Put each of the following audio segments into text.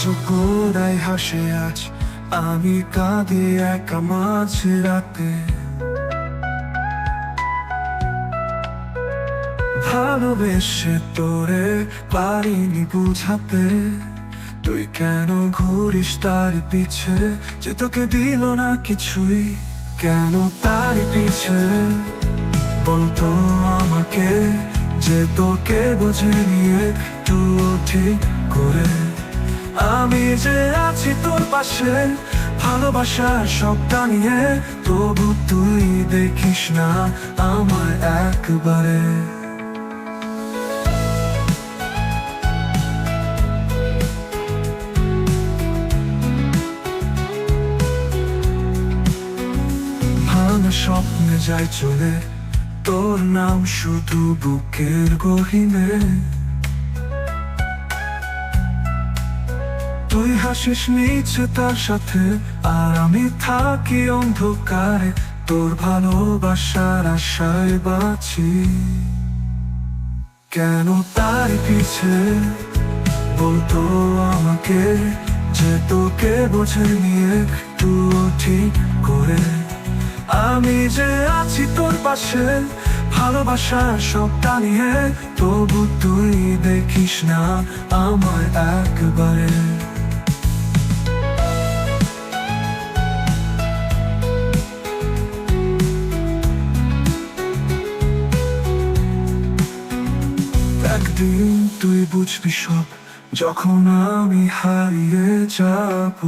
পাশে আজ, আমি কাঁদি একা মাঝ রাতে ভালোবেসে তোরে পারিনি বুঝাতে। তুই কেন ঘুরিস তার পিছে? যে তোকে দিল না কিছুই, কেন তার পিছে? বলতো আমাকে যে তোকে বুঝে নিয়ে তুই ঠিক করে। আমি যে আছি তোর পাশে, ভালোবাসার সবটা নিয়ে, তবু তুই দেখিস না আমার একবারে। স্বপ্নে যাই চলে, তোর নাম শুধু বুকের গহিনে। হাসিস নিচে তার সাথে, আর আমি থাকি অন্ধকারে। তোর ভালোবাসার আশায় বাঁচি। কেন তার পিছে? বলতো আমাকে যে তোকে বোঝে নিয়ে একটু ঠিক করে। আমি যে আছি তোর পাশে, ভালোবাসার সবটা নিয়ে, তবু তুই দেখিস না আমার একবারে। একদিন তুই বুঝবি সব, যখন আমি হারিয়ে যাব।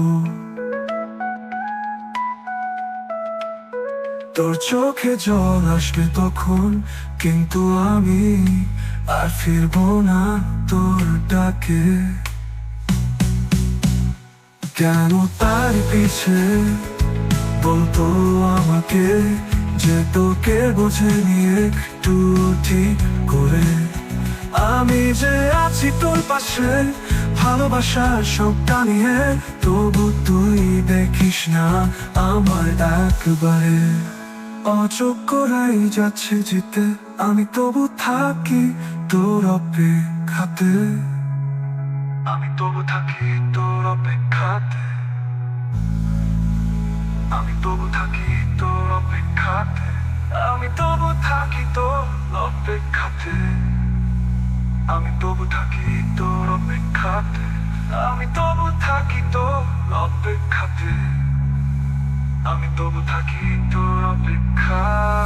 তোর চোখে জল আসবে তখন, কিন্তু আমি আর ফিরবো না তোর ডাকে। কেন তার পিছে বলতো আমাকে যে তোকে বোঝে নিয়ে একটু ঠিক করে? আমি যে আছি তোর পাশে, ভালোবাসার সব টানিয়ে তবু তুই দেখিস না আমার একবারে। অযোগ্যরাই যাচ্ছে জিতে, আমি তবু থাকি তোর অপেক্ষাতে। আমি তবু থাকি তোর অপেক্ষাতে। আমি তবু থাকি তোর অপেক্ষাতে। আমি তবু থাকি তোর অপেক্ষাতে। আমি তবু থাকি তোর অপেক্ষাতে। আমি তবু থাকি তোর অপেক্ষাতে। আমি তবু থাকি তোর অপেক্ষাতে।